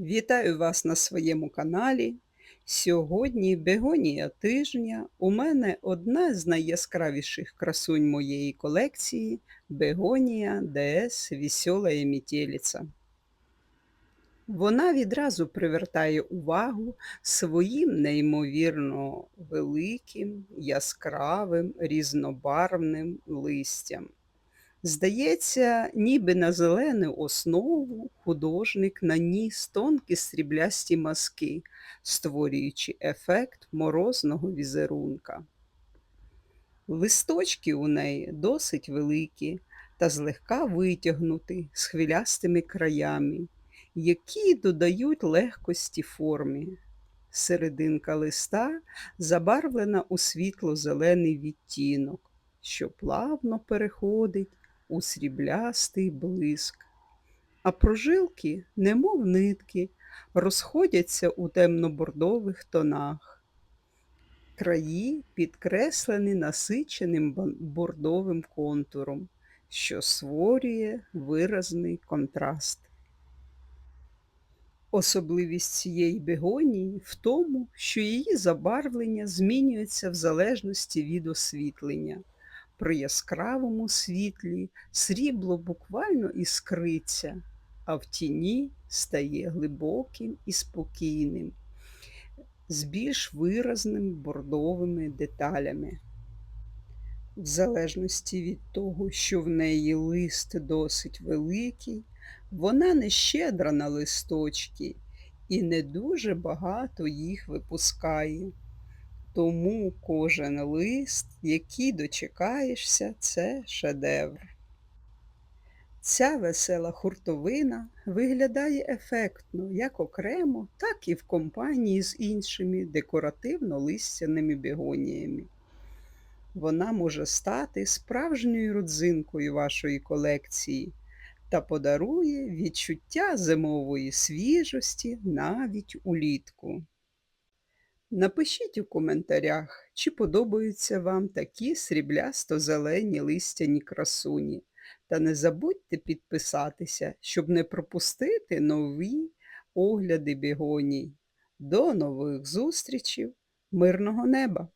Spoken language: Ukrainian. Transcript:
Вітаю вас на своєму каналі. Сьогодні бегонія тижня. У мене одна з найяскравіших красунь моєї колекції бегонія ДС Вісьолая Метеліця. Вона відразу привертає увагу своїм неймовірно великим, яскравим, різнобарвним листям. Здається, ніби на зелену основу художник наніс тонкі сріблясті мазки, створюючи ефект морозного візерунка. Листочки у неї досить великі та злегка витягнуті з хвилястими краями, які додають легкості формі. Серединка листа забарвлена у світло-зелений відтінок, що плавно переходить у сріблястий блиск, а прожилки, немов нитки, розходяться у темно-бордових тонах. Краї підкреслені насиченим бордовим контуром, що створює виразний контраст. Особливість цієї бегонії в тому, що її забарвлення змінюється в залежності від освітлення. При яскравому світлі срібло буквально іскриться, а в тіні стає глибоким і спокійним, з більш виразними бордовими деталями. В залежності від того, що в неї лист досить великий, вона не щедра на листочки і не дуже багато їх випускає. Тому кожен лист, який дочекаєшся, це шедевр. Ця весела хуртовина виглядає ефектно як окремо, так і в компанії з іншими декоративно-листяними бегоніями. Вона може стати справжньою родзинкою вашої колекції та подарує відчуття зимової свіжості навіть улітку. Напишіть у коментарях, чи подобаються вам такі сріблясто-зелені листяні красуні. Та не забудьте підписатися, щоб не пропустити нові огляди бігоній. До нових зустрічей, мирного неба!